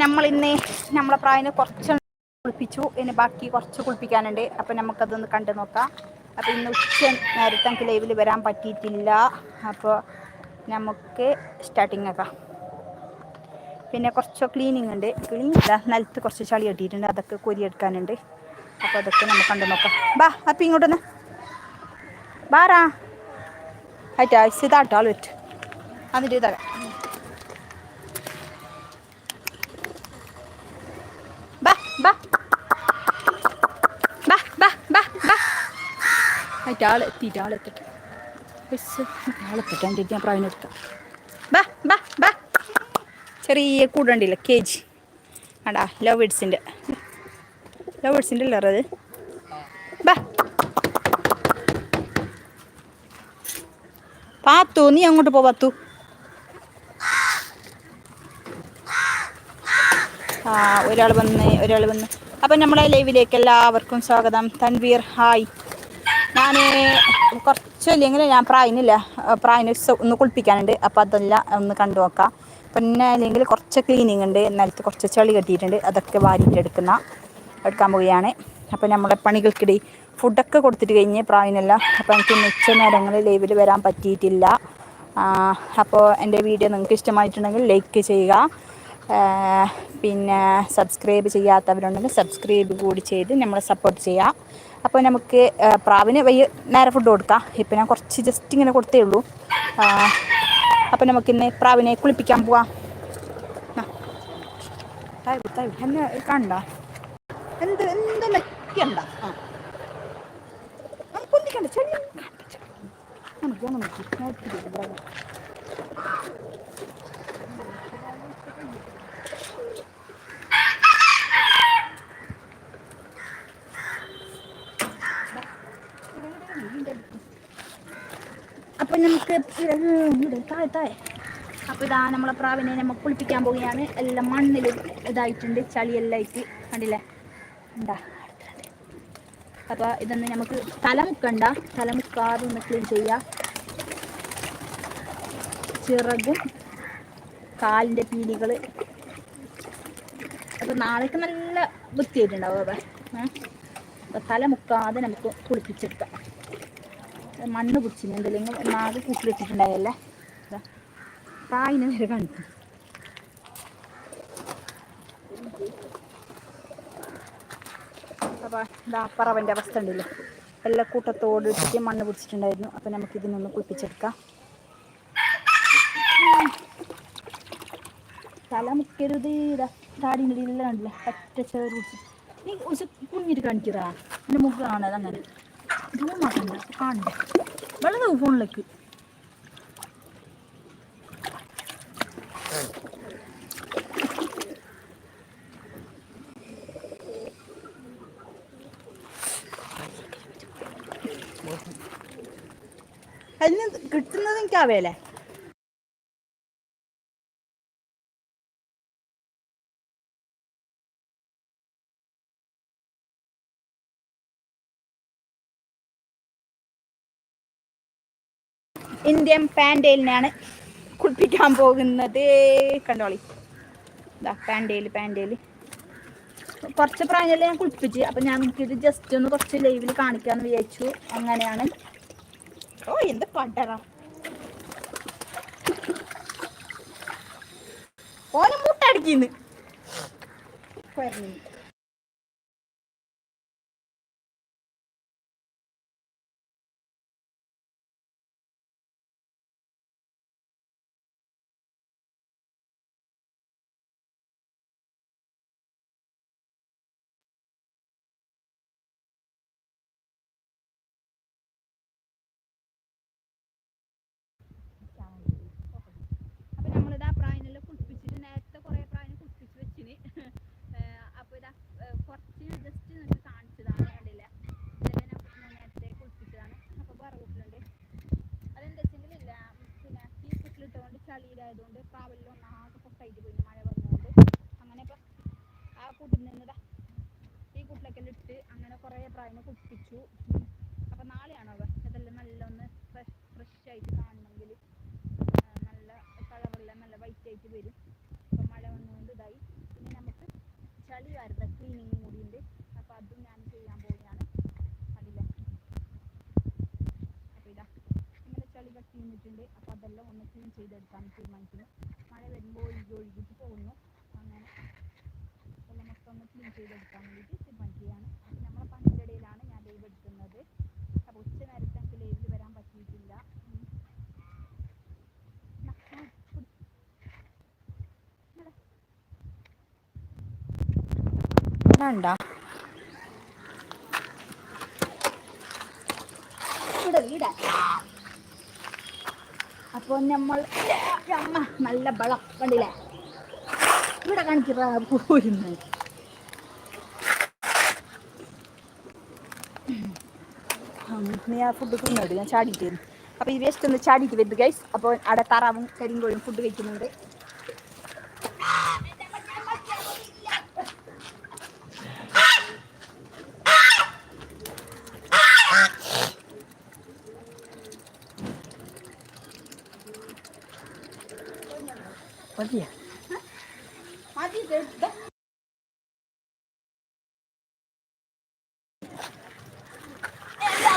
നമ്മൾ ഇന്ന് നമ്മളെ പ്രായനെ കുറച്ച് കുളിപ്പിച്ചു. ഇനി ബാക്കി കുറച്ച് കുളിപ്പിക്കാനുണ്ട്. അപ്പം നമുക്കതൊന്ന് കണ്ടു നോക്കാം. അപ്പോൾ ഇന്ന് ഉച്ച നേരത്തെ എനിക്ക് ലൈവിൽ വരാൻ പറ്റിയിട്ടില്ല. അപ്പോൾ നമുക്ക് സ്റ്റാർട്ടിങ് ആക്കാം. പിന്നെ കുറച്ച് ക്ലീനിങ് ഉണ്ട്. ക്ലീനിങ് ഇല്ല നിലത്ത് കുറച്ച് ചളി കെട്ടിയിട്ടുണ്ട്. അതൊക്കെ കൊരിയെടുക്കാനുണ്ട് അപ്പോൾ അതൊക്കെ നമുക്ക് കണ്ടു നോക്കാം. ബാ അപ്പം ഇങ്ങോട്ടൊന്ന്. ബാറാ ആയിട്ടാ ഇതാട്ടോ ആൾ വെറ്റ് അതിന്റെ ഇതാ ബാ ബാ ബാ ബാ ബാ ബാ ആയിട്ട് ആൾ എത്തിയിട്ട് ആളെത്തിട്ട് എന്റെ ഞാൻ പ്രാവിനെ എടുക്കാം. ബാ ബാ ബാ. ചെറിയ കൂടണ്ടില്ല കെ ജി ആടാ ലവ് ഇഡ്സിന്റെ ലവ് ഇഡ്സിന്റെ അല്ലേ അത് ബാ. പാത്തു നീ അങ്ങോട്ട് പോ പാത്തു. ആ ഒരാൾ വന്ന് ഒരാൾ വന്ന്. അപ്പം നമ്മളെ ലൈവിലേക്ക് എല്ലാവർക്കും സ്വാഗതം. തൻവീർ ഹായ് ഞാൻ കുറച്ച് ഇല്ലെങ്കിൽ ഞാൻ പ്രായനില്ല. പ്രായന് ഒന്ന് കുളിപ്പിക്കാനുണ്ട്. അപ്പോൾ അതെല്ലാം ഒന്ന് കണ്ടു നോക്കാം. പിന്നെ അല്ലെങ്കിൽ കുറച്ച് ക്ലീനിങ് ഉണ്ട്. നിലത്ത് കുറച്ച് ചെളി കെട്ടിയിട്ടുണ്ട്. അതൊക്കെ വാരിയിട്ട് എടുക്കുന്ന എടുക്കാൻ പോവുകയാണ്. അപ്പോൾ നമ്മുടെ പണികൾക്കിടയിൽ ഫുഡൊക്കെ കൊടുത്തിട്ട് കഴിഞ്ഞ് പ്രായനല്ല. അപ്പോൾ എനിക്ക് മിച്ച നേരങ്ങളിൽ ലൈവിൽ വരാൻ പറ്റിയിട്ടില്ല. അപ്പോൾ എന്റെ വീഡിയോ നിങ്ങൾക്ക് ഇഷ്ടമായിട്ടുണ്ടെങ്കിൽ ലൈക്ക് ചെയ്യുക. പിന്നെ സബ്സ്ക്രൈബ് ചെയ്യാത്തവരുണ്ടെങ്കിൽ സബ്സ്ക്രൈബ് കൂടി ചെയ്ത് നമ്മളെ സപ്പോർട്ട് ചെയ്യുക. അപ്പോൾ നമുക്ക് പ്രാവിന് വയ്യ നേരെ ഫുഡ് കൊടുക്കാം. ഇപ്പം ഞാൻ കുറച്ച് ജസ്റ്റ് ഇങ്ങനെ കൊടുത്തേ ഉള്ളൂ. അപ്പോൾ നമുക്കിന്ന് പ്രാവിനെ കുളിപ്പിക്കാൻ പോവാം. എന്നെ എന്ത് എന്ത് നമുക്ക് നമുക്ക് താഴെ താഴെ അപ്പോൾ ഇതാ നമ്മളെ പ്രാവിനെ നമ്മൾ കുളിപ്പിക്കാൻ പോവുകയാണ്. എല്ലാം മണ്ണിൽ ഇതായിട്ടുണ്ട്. ചളിയെല്ലാം ആയിട്ട്. കണ്ടില്ലേ? ഉണ്ടാ അപ്പോൾ ഇതൊന്ന് നമുക്ക് തലമുക്കണ്ട. തലമുക്കാതെ ഒന്ന് ക്ലീൻ ചെയ്യാം. ചിറകും കാലിന്റെ പീലികൾ അപ്പോൾ നാളേക്ക് നല്ല വൃത്തിയായിട്ടുണ്ടാവും അപ്പോൾ തല മുക്കാതെ നമുക്ക് കുളിപ്പിച്ചെടുക്കാം. മണ്ണ് പിടിച്ചിട്ടുണ്ട് എന്തെങ്കിലും ഒന്നാകെ കൂട്ടിലിട്ടിട്ടുണ്ടായല്ലേ കായിന് വരെ കാണിക്കും. അപ്പോൾ ഇതാ പറവന്റെ അവസ്ഥ ഉണ്ടല്ലോ എല്ലാ കൂട്ടത്തോട് ഇട്ടിട്ട് മണ്ണ് പിടിച്ചിട്ടുണ്ടായിരുന്നു. അപ്പോൾ നമുക്ക് ഇതിനൊന്ന് കുളിപ്പിച്ചെടുക്കാം. തല മുക്കരുത് ഇതാ താടിന്റെ കണ്ടില്ലേ? പറ്റ പിടിച്ച് നീ കുഞ്ഞിട്ട് കാണിക്കറാ എന്റെ മുഖം കാണാതെ അങ്ങനെ. സൂമാക്കണ്ട കാണണ്ട? വെള്ളം ഫോണിലേക്ക്? കിട്ടുന്നത് എനിക്കാവേലേ ഇന്ത്യൻ പാൻഡേലിനാണ് കുളിപ്പിക്കാൻ പോകുന്നത്. കണ്ടോളി. പാൻഡേൽ പാൻഡേൽ കുറച്ച് പ്രായമല്ലേ ഞാൻ കുളിപ്പിച്ച്. അപ്പം ഞാൻ ഇത് ജസ്റ്റ് ഒന്ന് കുറച്ച് ലൈവിൽ കാണിക്കാമെന്ന് വിചാരിച്ചു. അങ്ങനെയാണ്. ഓ എന്ത് പടറ. ഓനെ മുട്ടടിക്കുന്നു ആയതുകൊണ്ട് ട്രാവലിൽ ആകെ പൊട്ടായിട്ട് പോയി മഴ വന്നുകൊണ്ട് അങ്ങനെ ഇപ്പം ആ കൂട്ടിൽ നിന്ന് ഈ കൂട്ടിലൊക്കെ ഇട്ട് അങ്ങനെ കുറേ പ്രായം കുടിപ്പിച്ചു അപ്പൊ നാളെയാണോ അവ? ഇതെല്ലാം നല്ല ഒന്ന് ഫ്രഷ് ഫ്രഷ് ആയിട്ട് കാണണമെങ്കിൽ നല്ല കളറെല്ലാം നല്ല വൈറ്റ് ആയിട്ട് വരും. അപ്പൊ മഴ വന്നുകൊണ്ട് ഇതായി. പിന്നെ നമുക്ക് ചളി വരുന്ന ക്ലീനിങ് കൂടിയുണ്ട് അപ്പൊ അതും ഞാൻ ചെയ്യാം. ചളി കട്ടി നിന്നിട്ടുണ്ട് അപ്പോൾ അതെല്ലാം ഒന്ന് ക്ലീൻ ചെയ്തെടുക്കാൻ തീരുമാനിക്കുന്നു മഴ വരുമ്പോൾ ഒഴുകി ഒഴുകിയിട്ട് പോകുന്നു അങ്ങനെ എല്ലാം മൊത്തം ഒന്ന് ക്ലീൻ ചെയ്തെടുക്കാൻ വേണ്ടിയിട്ട് തീരുമാനിക്കുകയാണ് അപ്പോൾ നമ്മളെ പണിയുടെ ഇടയിലാണ് ഞാൻ ലൈവ് എടുക്കുന്നത് അപ്പോൾ ഉച്ച നേരത്തെ എനിക്ക് ലൈവിൽ വരാൻ പറ്റിയിട്ടില്ല ഉം. നാ, നാ, കുടി. ഇങ്ങടെ. വേണ്ട ഇവിടെ വീട അപ്പോൾ നമ്മൾ നല്ല ബളം കണ്ടില്ലേ? ഇവിടെ കാണിച്ചിട്ടാ പോയിരുന്നു നീ ആ ഫുഡ് തിന്നോട്ട് ഞാൻ ചാടിയിട്ട് അപ്പൊ അപ്പോൾ ഈ വേസ്റ്റ് ഒന്ന് ചാടിയിട്ട് വരുന്നത് ഗൈസ് അപ്പോൾ അവിടെ താറാവും കരിങ്കോഴും ഫുഡ് കഴിക്കുന്നുണ്ട്.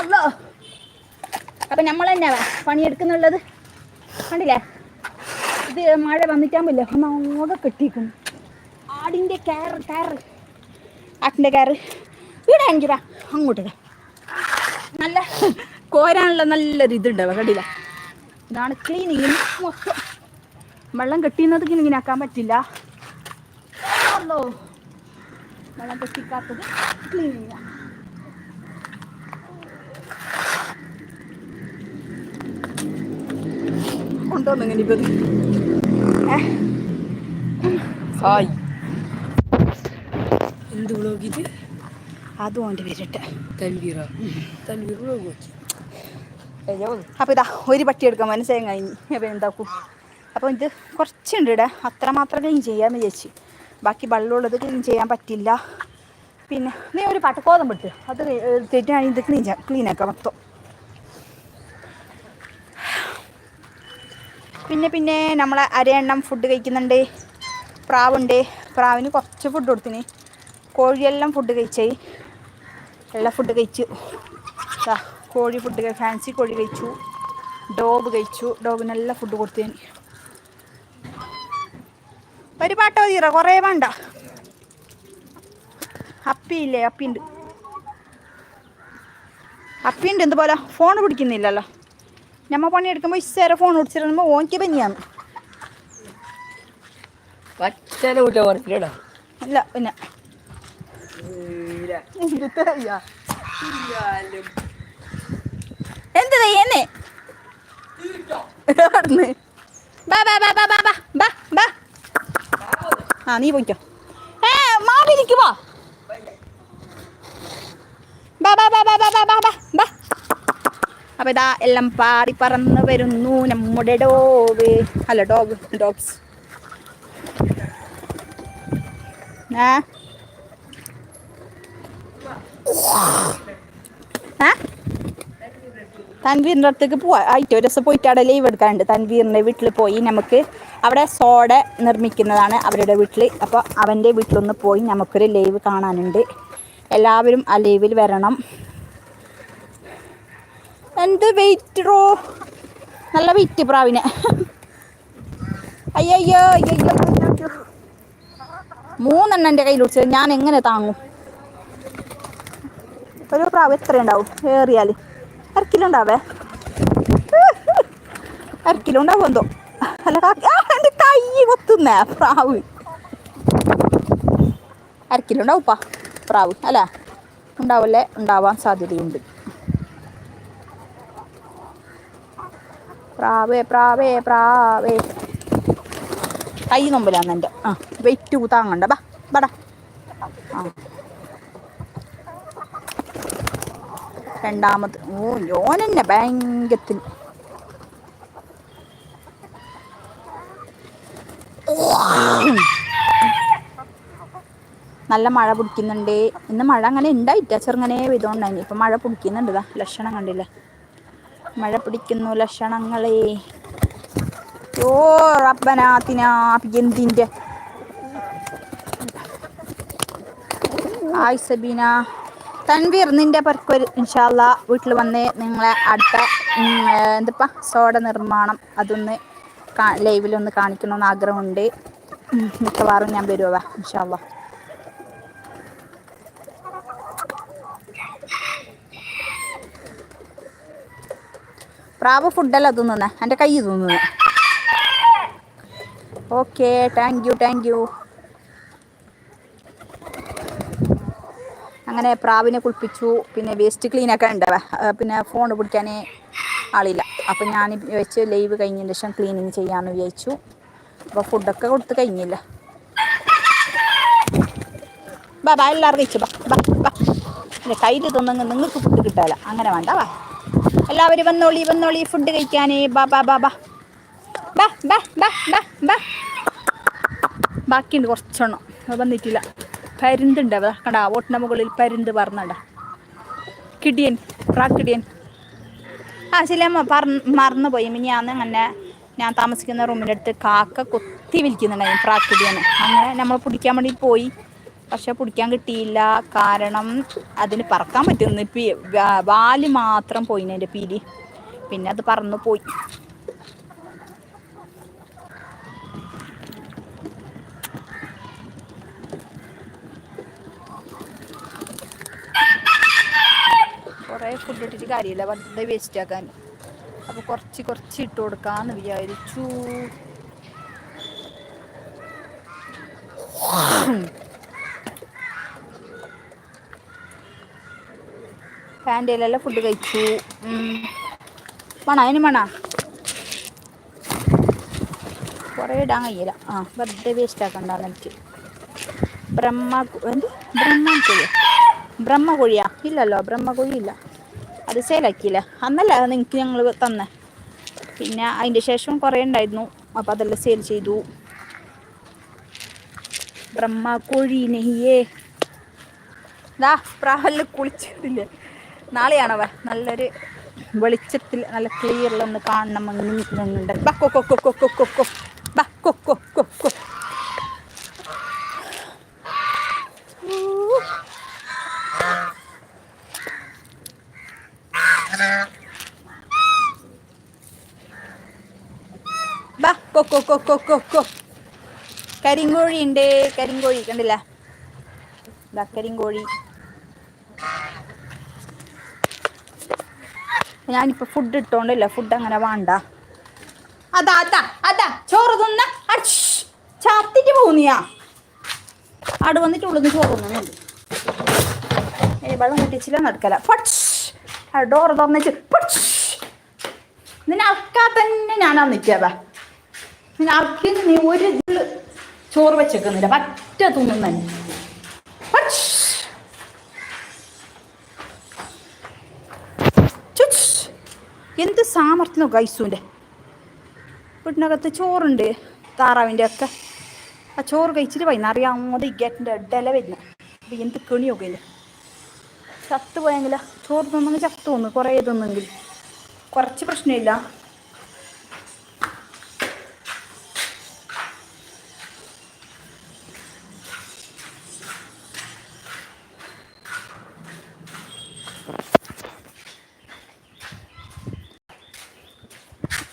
അല്ലോ അപ്പൊ നമ്മൾ തന്നെയാ പണിയെടുക്കുന്നുള്ളത്? കണ്ടില്ലേ? ഇത് മഴ വന്നിട്ടാകുമ്പില്ലേ ഒന്നാകെ കെട്ടിക്കുന്നു ആടിന്റെ കയറ് കയറ് ആട്ടിന്റെ കയറ് ഇവിടെ എനിക്കിതാ അങ്ങോട്ട് നല്ല കോരാനുള്ള നല്ലൊരു ഇതുണ്ടാവുക. കണ്ടില്ല? ഇതാണ് ക്ലീനിങ് മൊത്തം വെള്ളം കെട്ടിയുന്നത് ഇങ്ങനെ ആക്കാൻ പറ്റില്ല. വെള്ളം കെട്ടിക്കാത്തത് ക്ലീൻ ചെയ്യാം കൊണ്ടുവന്നെങ്ങനെ ഇപ്പൊ ഇത്? ഹായ് എന്ത് വ്ളോഗ് ഇത്? അതും അവന്റെ പേരിട്ട് തൽവീറ തൻവീർ വ്ളോഗ് അപ്പോൾ ഇതാ ഒരു പട്ടി എടുക്കാൻ മനസ്സിലായി കഴിഞ്ഞ് അപ്പോൾ എന്താക്കും? അപ്പോൾ ഇത് കുറച്ചുണ്ട് ഇവിടെ. അത്രമാത്രം ക്ലീൻ ചെയ്യാൻ വിചാരിച്ചു. ബാക്കി വെള്ളമുള്ളത് ക്ലീൻ ചെയ്യാൻ പറ്റില്ല. പിന്നെ നീ ഒരു പട്ടക്കോതം വിട്ട് അത് തെറ്റാണ് ഇത് ക്ലീൻ ചെയ്യാം ക്ലീനാക്കാം മൊത്തം. പിന്നെ പിന്നെ നമ്മളെ അരയെണ്ണം ഫുഡ് കഴിക്കുന്നുണ്ട്. പ്രാവുണ്ട്. പ്രാവിന് കുറച്ച് ഫുഡ് കൊടുത്തിന്. കോഴിയെല്ലാം ഫുഡ് കഴിച്ചേ എല്ലാം ഫുഡ് കഴിച്ചു. കോഴി ഫുഡ് ഫാൻസി കോഴി കഴിച്ചു. ഡോഗ് കഴിച്ചു. ഡോഗിനെല്ലാം ഫുഡ് കൊടുത്തിന്. ഒരു പാട്ടോ തീറ കുറേ വേണ്ട. അപ്പിയില്ലേ അപ്പിയുണ്ട്. അപ്പിയുണ്ട് എന്തുപോലെ ഫോൺ പിടിക്കുന്നില്ലല്ലോ. ഞമ്മ പണിയെടുക്കുമ്പോൾ ഇച്ചേരെ ഫോൺ ഓടിച്ചിരുമ്പോൾ ഓനിക്ക് പനിയാണ് ഇല്ല പിന്നെ എന്ത് എവിടുന്ന്? ബാ ബാ ബാ ബാ ബാ ബാ ബാ ബാ ആ നീ പോയിക്കോ ഏ മാവിരിക്ക് വാ ബാ ബാ ബാ ബാ ബാ ബാ ബാ ബാ അപ്പൊ ഇതാ എല്ലാം പാടി പറന്ന് വരുന്നു നമ്മുടെ ഡോഗ്. അല്ല ഡോഗ് ഡോഗ്സ്. ഏ? തൻവീറിന്റെ അടുത്തേക്ക് പോവാ. ആയിട്ട് ഒരു ദിവസം പോയിട്ട് അവിടെ ലീവ് എടുക്കാനുണ്ട്. തൻവീറിന്റെ വീട്ടിൽ പോയി നമുക്ക് അവിടെ സോഡ നിർമ്മിക്കുന്നതാണ് അവരുടെ വീട്ടിൽ അപ്പോൾ അവന്റെ വീട്ടിലൊന്ന് പോയി നമുക്കൊരു ലൈവ് കാണാനുണ്ട്. എല്ലാവരും ആ ലൈവിൽ വരണം. എന്ത് വെയിറ്റ് റോ? നല്ല വെയിറ്റ് പ്രാവിനെ. അയ്യോ അയ്യോ മൂന്നെണ്ണം എന്റെ കയ്യിൽ വിളിച്ചത് ഞാൻ എങ്ങനെ താങ്ങും? ഒരു പ്രാവ് എത്ര ഉണ്ടാവും? ഏറിയാൽ അരക്കിലോ കിലോ ഉണ്ടാവും എന്തോ? അല്ല എന്റെ കൈ കൊത്തുന്നേ പ്രാവ്. അരക്കിലോ ഉണ്ടാവും ഉണ്ടാവുപ്പാ പ്രാവ് അല്ല? ഉണ്ടാവല്ലേ? ഉണ്ടാവാൻ സാധ്യതയുണ്ട്. പ്രാവേ പ്രാവേ പ്രാവേ. കൈ നൊമ്പലാന്ന് എന്റെ. ആ വെയിറ്റ് താങ്ങണ്ട ബാ ബടാ. ആ. രണ്ടാമത്. ഓ ലോനെന്നെ ഭയങ്കരത്തിൽ. നല്ല മഴ പിടിക്കുന്നുണ്ട്. ഇന്ന് മഴ അങ്ങനെ ഉണ്ടായിട്ടാ ചെറുങ്ങനെ പെയ്തോണ്ടായി ഇപ്പം മഴ പിടിക്കുന്നുണ്ട്. ലക്ഷണം കണ്ടില്ലേ? മഴ പിടിക്കുന്നു ലക്ഷണങ്ങളെ. ഓ റബ്ബനാത്തിനാ എന്തിന്റെ ഹായ് സബീന. തൻവീർ നിന്റെ പരക്കൊരു ഇൻഷാല്ല വീട്ടിൽ വന്ന് നിങ്ങളെ അടുത്ത എന്തിപ്പാ? സോഡ നിർമ്മാണം. അതൊന്ന് ലൈവിലൊന്ന് കാണിക്കണമെന്ന് ആഗ്രഹമുണ്ട്. മിക്കവാറും ഞാൻ വരുവാ ഇൻഷാല്ല പ്രാവ് ഫുഡല്ല തിന്നുന്ന. എന്റെ കൈ തിന്നുന്നേ. Okay thank you thank you അങ്ങനെ പ്രാവിനെ കുളിപ്പിച്ചു. പിന്നെ വേസ്റ്റ് ക്ലീൻ ഒക്കെ ഉണ്ട്. പിന്നെ ഫോൺ പിടിക്കാൻ ആളില്ല. അപ്പം ഞാൻ വെച്ച് ലൈവ് കഴിഞ്ഞതിന് ശേഷം ക്ലീനിങ് ചെയ്യാമെന്ന് വിചാരിച്ചു. അപ്പോൾ ഫുഡൊക്കെ കൊടുത്ത് കഴിഞ്ഞില്ല. ബാ ബാ എല്ലാവർക്കും ഇച്ചു ബാ ബാ. കയ്യിൽ തിന്നെങ്കിൽ നിങ്ങൾക്ക് ഫുഡ് കിട്ടാല അങ്ങനെ വേണ്ട വാ എല്ലാവരും വന്നോളി വന്നോളി. ഫുഡ് കഴിക്കാനേ. ബാ ബാ ബാ ബാ. ബാ ബാ ബാ ബാ ബാ. ബാക്കിയുണ്ട് കുറച്ചെണ്ണം. അത് വന്നിട്ടില്ല. പരുന്തുണ്ട് കണ്ടാ ഓട്ടിന്റെ മുകളിൽ പരുന്ത് പറന്നണ്ട കിടിയൻ പ്രാക്കിടിയൻ. ആ പറ മറന്നു പോയി ഞാൻ അങ്ങനെ ഞാൻ താമസിക്കുന്ന റൂമിന്റെ അടുത്ത് കാക്ക കൊത്തി വിൽക്കുന്നുണ്ടായിരുന്നു പ്രാക്കിടിയാണ് അങ്ങനെ നമ്മൾ പിടിക്കാൻ വേണ്ടി പോയി. പക്ഷെ പിടിക്കാൻ കിട്ടിയില്ല. കാരണം അതിന് പറക്കാൻ പറ്റുന്നു വാൽ മാത്രം പോയിന് എന്റെ പീലി പിന്നെ അത് പറന്നു പോയി. കുറേ ഫുഡ് ഇട്ടിട്ട് കാര്യമില്ല. വെറുതെ വേസ്റ്റ് ആക്കാൻ. അപ്പോൾ കുറച്ച് കുറച്ച് ഇട്ട് കൊടുക്കാന്ന് വിചാരിച്ചു. പാന്റയിലെല്ലാം ഫുഡ് കഴിച്ചു. മണ അതിന് മണ? കുറേ ഇടാൻ കഴിയില്ല. ആ വെറുതെ വേസ്റ്റ് ആക്കണ്ടാന്ന് എനിക്ക് ബ്രഹ്മ എന്ത്? ബ്രഹ്മ കോഴിയോ ബ്രഹ്മ കോഴിയാ ഇല്ലല്ലോ ബ്രഹ്മ ഇല്ല അത് സെയിലാക്കിയില്ല അന്നല്ല നിങ്ങൾക്ക് ഞങ്ങൾ തന്നെ. പിന്നെ അതിന്റെ ശേഷം കുറേ ഉണ്ടായിരുന്നു അപ്പോൾ അതെല്ലാം സെയിൽ ചെയ്തു. ബ്രഹ്മ കോഴി നെയ്യേ. ദാ പ്രാവല്ല കുളിച്ചിട്ടില്ലേ നാളെയാണവ നല്ലൊരു വെളിച്ചത്തിൽ നല്ല ക്ലിയറിൽ ഒന്ന് കാണണം അങ്ങനെ നിൽക്കുന്നുണ്ട് കരിങ്കോഴി ഉണ്ട് കരിങ്കോഴി കണ്ടില്ല കരിങ്കോഴി ഞാനിപ്പോൾ ഫുഡ് ഇട്ടോണ്ടല്ല. ഫുഡ് അങ്ങനെ വേണ്ട. അതാ അതാ അതാ. ചോറ് തിന്ന ചാത്തിട്ട് പോകുന്നിയാ. ആട് വന്നിട്ട് ഉള്ളു ചോറ് തിന്നുന്നുണ്ട് വെള്ളം കുട്ടിച്ചില്ല നടക്കല. ഡോറ് തുറന്നിച്ച് നിന്നെ അക്കാ തന്നെ ഞാനാ നിൽക്കാതാ നിന്നെ അക്കിന് നീ ഒരു ചോറ് വെച്ചേക്കുന്നില്ല. പറ്റ തിന്നുന്നെ എന്ത് നോക്കുക ഐസുവിന്റെ വീട്ടിനകത്ത് ചോറുണ്ട് താറാവിന്റെ ഒക്കെ. ആ ചോറ് കഴിച്ചിട്ട് വൈകുന്നേരം ഈ ഗേറ്റിന്റെ ഇടല വരുന്നത് അപ്പം എന്ത് കെണിയൊക്കെ ഇല്ല ചത്ത് പോയെങ്കിലോ ചോറ് തിന്നെങ്കിൽ ചത്തു തോന്നു കുറേ തിന്നെങ്കിൽ. കുറച്ച് പ്രശ്നമില്ല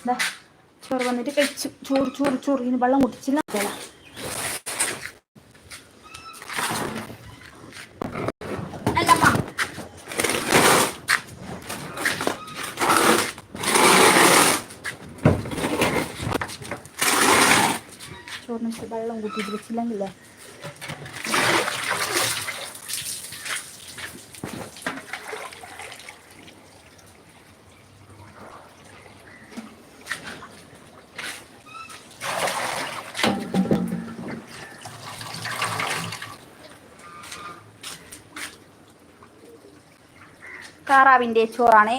ദാ, വന്നിട്ട് കഴിച്ചു ചോറ് ചോറ് ചോറ് ഇനി വെള്ളം കുടിച്ചില്ല. ചോറിന് വെള്ളം കൂട്ടിയിട്ട് താറാവിന്റെ ചോറാണ്.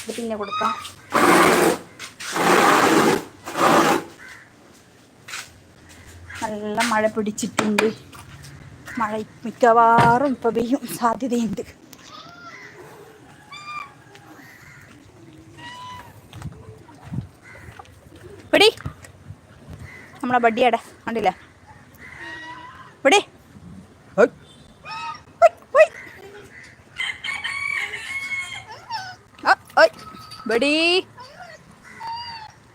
ഇത് പിന്നെ കൊടുക്കാം. നല്ല മഴ പിടിച്ചിട്ടുണ്ട്. മഴ മിക്കവാറും ഇപ്പൊ പെയ്യും. സാധ്യതയുണ്ട്. പിടി. നമ്മളെ ബഡിയടെ കണ്ടില്ലേ? बड़ी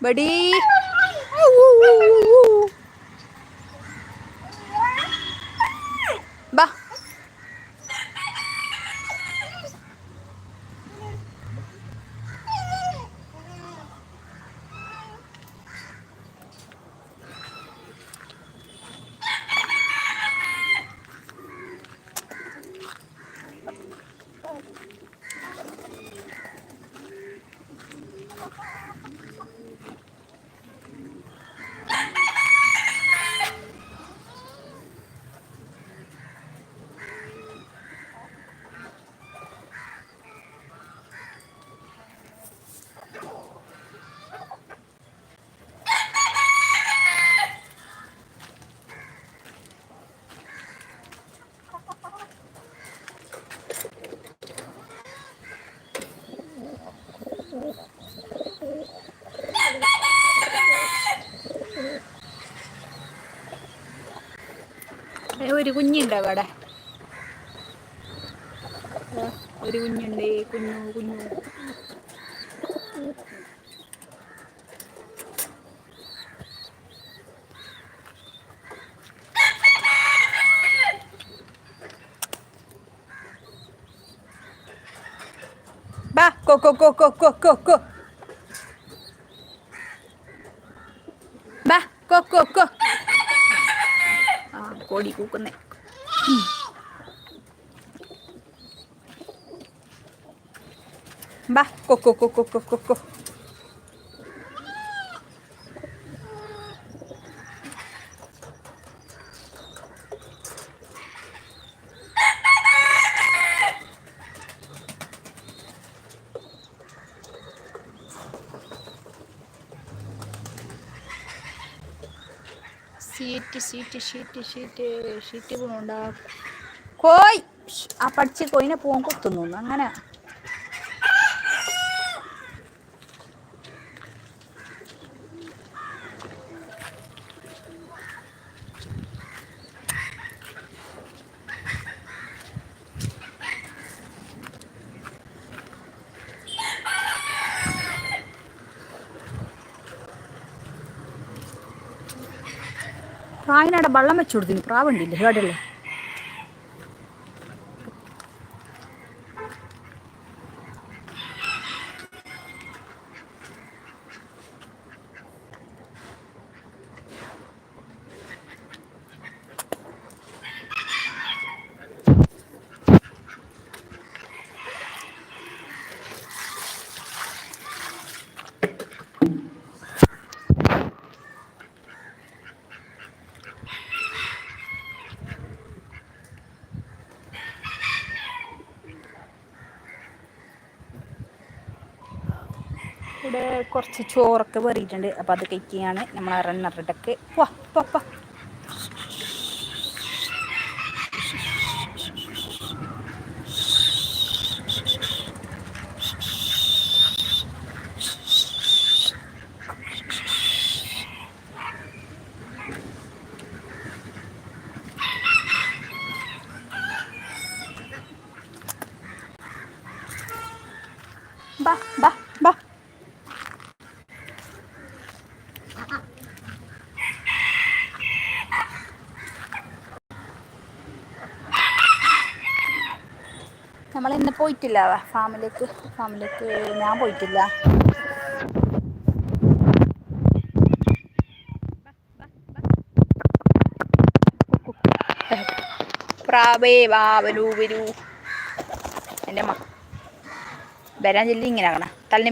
बड़ी। ഒരു കുഞ്ഞുണ്ട് അവിടെ. ഒരു കുഞ്ഞുണ്ട് കുഞ്ഞു കുഞ്ഞു. കോ കോ കോ കോ കോ കോ കോ ബാ കോ കോ കോ ആ കോടി കൂക്കുന്നേ ബാ കോ കോ കോ കോ സീറ്റ് സീറ്റ് ഷീറ്റ് ഷീറ്റ് ഷീറ്റ് പോണ്ട. കോയ്. ആ പഠിച്ച് കോയിനെ പോകാൻ കൊത്തുന്നു. അങ്ങനെ വെള്ളം വെച്ചു കൊടുത്തിന്. പ്രാവുണ്ടില്ലേ കേടല്ലേ ഇവിടെ കുറച്ച് ചോറൊക്കെ വെറിയിട്ടുണ്ട് അപ്പോൾ അത് കഴിക്കുകയാണ്. നമ്മൾ റണ്ണറിടക്ക് വാ വാ വാ ബാ ബാ ബാ നമ്മൾ ഇന്ന് പോയിട്ടില്ല ഫാമിലേക്ക് ഫാമിലേക്ക് ഞാൻ പോയിട്ടില്ല. പ്രാവേ വാ വരൂ എന്റെ അമ്മ വരാൻ ചെല്ലി ഇങ്ങനെ ആകണം. തലിന്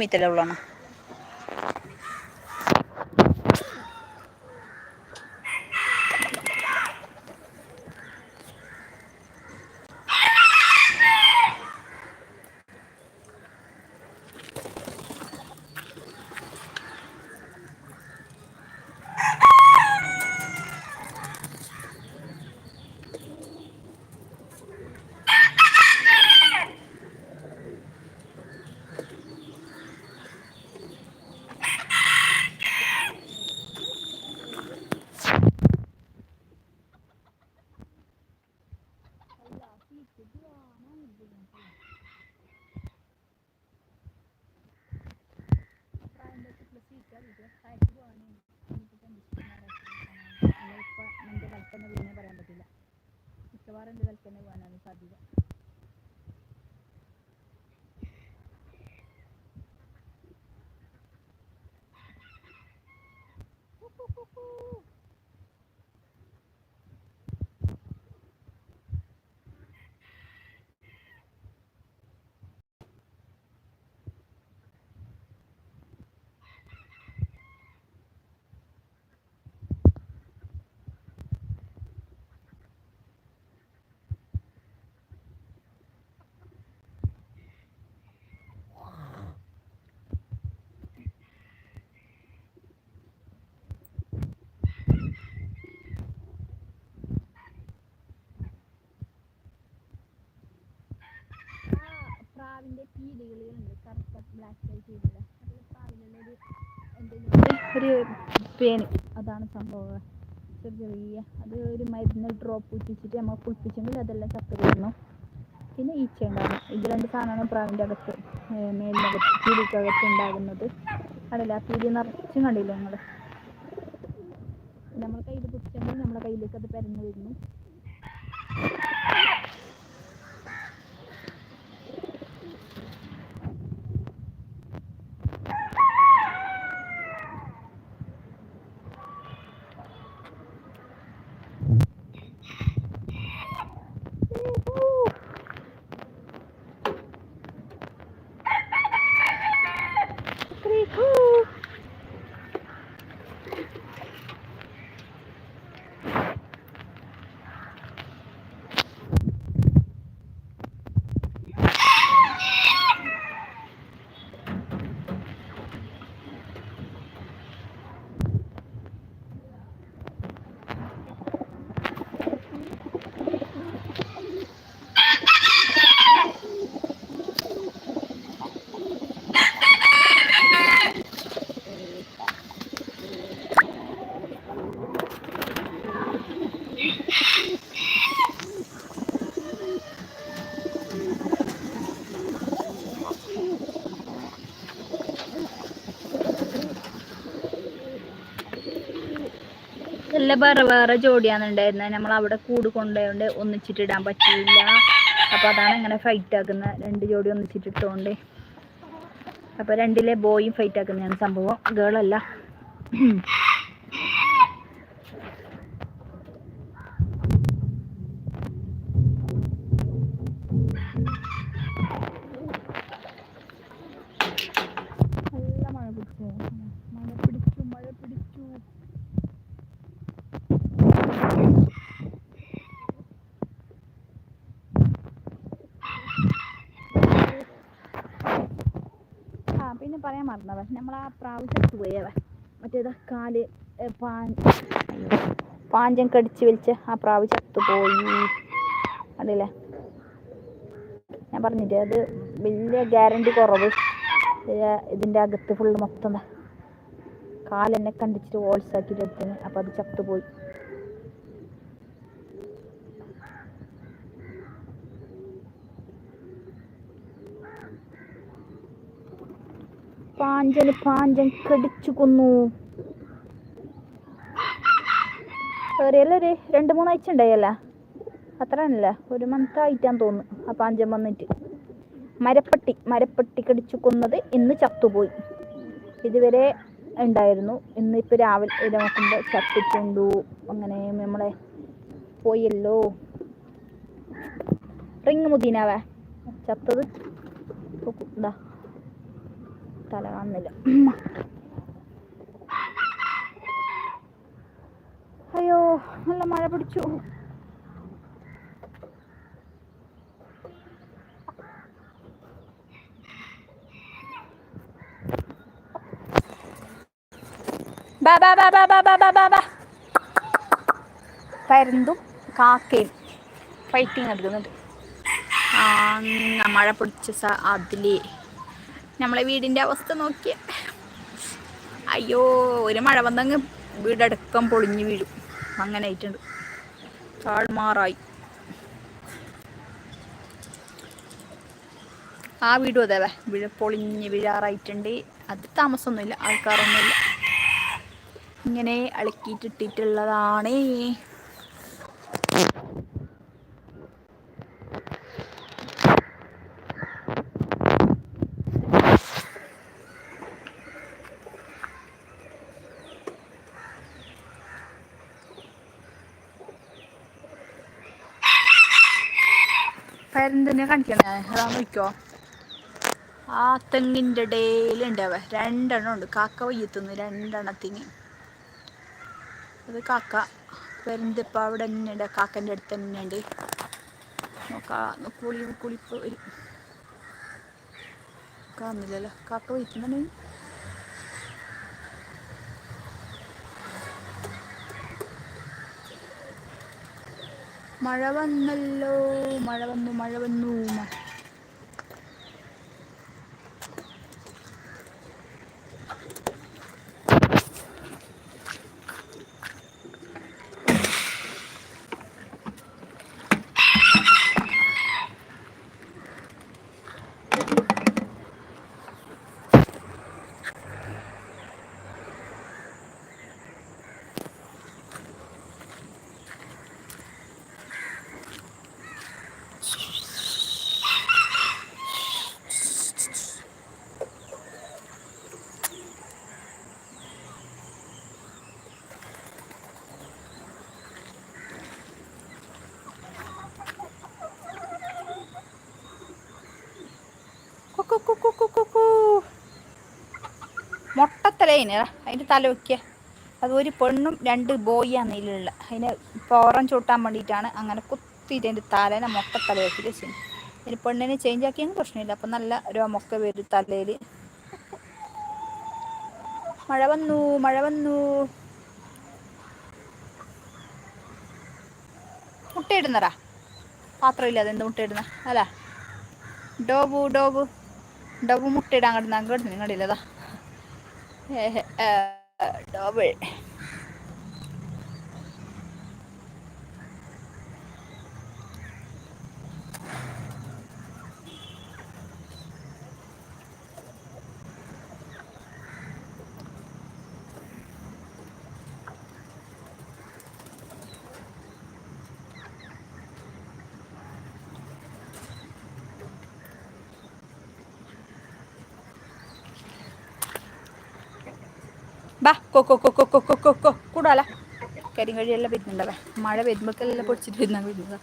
ഒരു പേന്. അതാണ് സംഭവം. ചെറിയ അത് ഒരു മരുന്ന് ഡ്രോപ്പ് കുത്തിച്ചിട്ട് നമ്മൾ കുളിപ്പിച്ചെങ്കിൽ അതെല്ലാം ചത്ത് വരുന്നു പിന്നെ ഈച്ച ഉണ്ടാകും ഇത് രണ്ട് സാധനമാണ് പ്രാവിന്റെ അകത്ത് മേലിനകത്ത് പീലിക്കകത്ത് ഉണ്ടാകുന്നത്. അതല്ല ആ പീലി നിറച്ചും കണ്ടില്ല നിങ്ങൾ നമ്മൾ കയ്യിൽ പിടിച്ചെങ്കിൽ നമ്മളെ കയ്യിലേക്ക് അത് പരന്നു വരുന്നു. എല്ലാം വേറെ വേറെ ജോഡിയാണ് ഉണ്ടായിരുന്നത്. നമ്മൾ അവിടെ കൂട് കൊണ്ടുപോയോണ്ട് ഒന്നിച്ചിട്ടിടാൻ പറ്റിയില്ല. അപ്പോൾ അതാണ് ഇങ്ങനെ ഫൈറ്റ് ആക്കുന്ന രണ്ട് ജോഡി ഒന്നിച്ചിട്ടിട്ടോണ്ട്. അപ്പോൾ രണ്ടിലെ ബോയും ഫൈറ്റ് ആക്കുന്നതാണ് സംഭവം. ഗേളല്ല നല്ല മഴ പിടിച്ചു മഴ പിടിച്ചു മഴ പിടിച്ചു ആ പിന്നെ പറയാൻ മറന്നവ നമ്മൾ ആ പ്രാവശ്യം ചത്തുപോയവ മറ്റേത് കാൽ പാഞ്ചം കടിച്ച് വലിച്ച് ആ പ്രാവ് ചത്തുപോയി അതില്ലേ ഞാൻ പറഞ്ഞില്ലേ അത് വലിയ ഗ്യാരണ്ടി കുറവ്. ഇതിന്റെ അകത്ത് ഫുള്ള് മൊത്തം കാലെന്നെ കണ്ടിച്ചിട്ട് വോൾസ് ആക്കിയിട്ട് എടുത്തിന് അപ്പോൾ അത് ചത്തുപോയി. പാഞ്ചന് പാഞ്ചൻ കടിച്ചു കൊന്നു. ഒരു രണ്ട് മൂന്നാഴ്ച ഉണ്ടായല്ല അത്ര അല്ല ഒരു മന്ത് ആയിട്ടാന്ന് തോന്നുന്നു. ആ പാഞ്ചൻ വന്നിട്ട്. മരപ്പട്ടി മരപ്പട്ടി കടിച്ചു കൊന്നത് ഇന്ന് ചത്തുപോയി. ഇതുവരെ ഉണ്ടായിരുന്നു. ഇന്ന് ഇപ്പൊ രാവിലെ നോക്കുമ്പോൾ ചത്തിട്ടുണ്ടു. അങ്ങനെ നമ്മളെ പോയല്ലോ. റിങ് മുദീനാവേ. ചത്തത്. ഇതാ. തല കാണുന്നില്ല അയ്യോ നല്ല മഴ പിടിച്ചു. പരുന്തും കാക്കയും ഫൈറ്റിങ് നടക്കുന്നുണ്ട്. മഴ പിടിച്ച അതിലേ നമ്മളെ വീടിന്റെ അവസ്ഥ നോക്കിയ. അയ്യോ ഒരു മഴ വന്നങ്ങ് വീടടക്കം പൊളിഞ്ഞു വീഴും. അങ്ങനെ ആയിട്ടുണ്ട്. താഴ്മാറായി ആ വീടും അതെ വീഴ പൊളിഞ്ഞ് വീഴാറായിട്ടുണ്ട്. അത് താമസമൊന്നുമില്ല. ആൾക്കാരൊന്നുമില്ല. ഇങ്ങനെ അളക്കിയിട്ടിട്ടുള്ളതാണ് പരുന്തിനെ കാണിക്കണേ. അതാ നോക്കോ ആ തെങ്ങിന്റെ ഇടയിലുണ്ട് അവ രണ്ടെണ്ണം ഉണ്ട്. കാക്ക വയ്യത്തുന്നു. രണ്ടെണ്ണത്തിന്. അത് കാക്ക. പരുന്തിപ്പോൾ അവിടെ തന്നെ ഉണ്ട്. കാക്കന്റെ അടുത്ത് തന്നെ ഉണ്ട്. നോക്കാം. കുളി കുളിപ്പ് വരും. കാണുന്നില്ലല്ലോ കാക്ക വയ്ക്കുന്നുണ്ടെങ്കിൽ മഴ വന്നല്ലോ മഴ വന്നു മഴ വന്നു മൊട്ടത്തലേന അതിന്റെ തല വെക്കുക അത് ഒരു പെണ്ണും രണ്ട് ബോയിയാണ് ഇതിലുള്ള അതിന് പോറം ചൂട്ടാൻ വേണ്ടിയിട്ടാണ് അങ്ങനെ കുത്തിയിട്ട് അതിന്റെ തലേനെ മൊട്ടത്തല വെച്ചിട്ട് ചെയ്യും ഇതിന് പെണ്ണിനെ ചേഞ്ച് ആക്കിയെങ്കിൽ പ്രശ്നമില്ല. അപ്പം നല്ല രോമൊക്കെ വരും തലയിൽ മഴ വന്നു മഴ വന്നു. മുട്ടയിടുന്നറാ പാത്രമില്ലാതെ എന്ത് മുട്ടയിടുന്ന? അല്ല. ഡോബു ഡോബു. ഡോബു മുട്ടയിടാൻ കിടന്ന് അങ്ങോട്ട് നിങ്ങളില്ലതാ. ഡോബിൾ. കൂടാല. കരിങ്കഴിയെല്ലാം വരുന്നുണ്ടല്ലേ. മഴ വരുമ്പോഴേക്കെല്ലാം പൊടിച്ചിട്ട് വരുന്ന വരുന്നത്.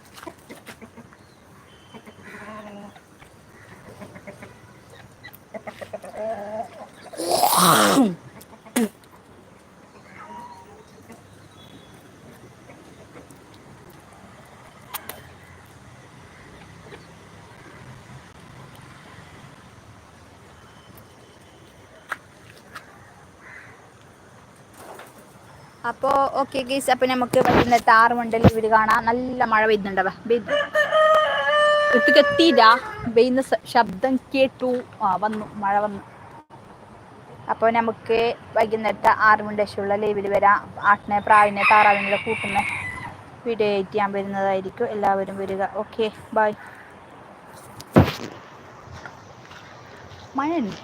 അപ്പോൾ ഓക്കെ ഗീസ് അപ്പോൾ നമുക്ക് പറ്റുന്ന ആറ് മണ്ടൽ വീട് കാണാം. നല്ല മഴ പെയ്യുന്നുണ്ടവ പെയ്യുന്ന ശബ്ദം കേട്ടു. ആ വന്നു. മഴ വന്നു. അപ്പോൾ നമുക്ക് വൈകുന്നേരത്തെ ആറ് മണി ശേഷമുള്ള ലൈവിൽ വരാം. ആട്ടിനെ പ്രാവിനെ താറാവിനെ കൂട്ടുന്ന വീഡിയോ ആയിട്ട് ഞാൻ വരുന്നതായിരിക്കും. എല്ലാവരും വരിക. ഓക്കെ ബൈ മഴ ഉണ്ട്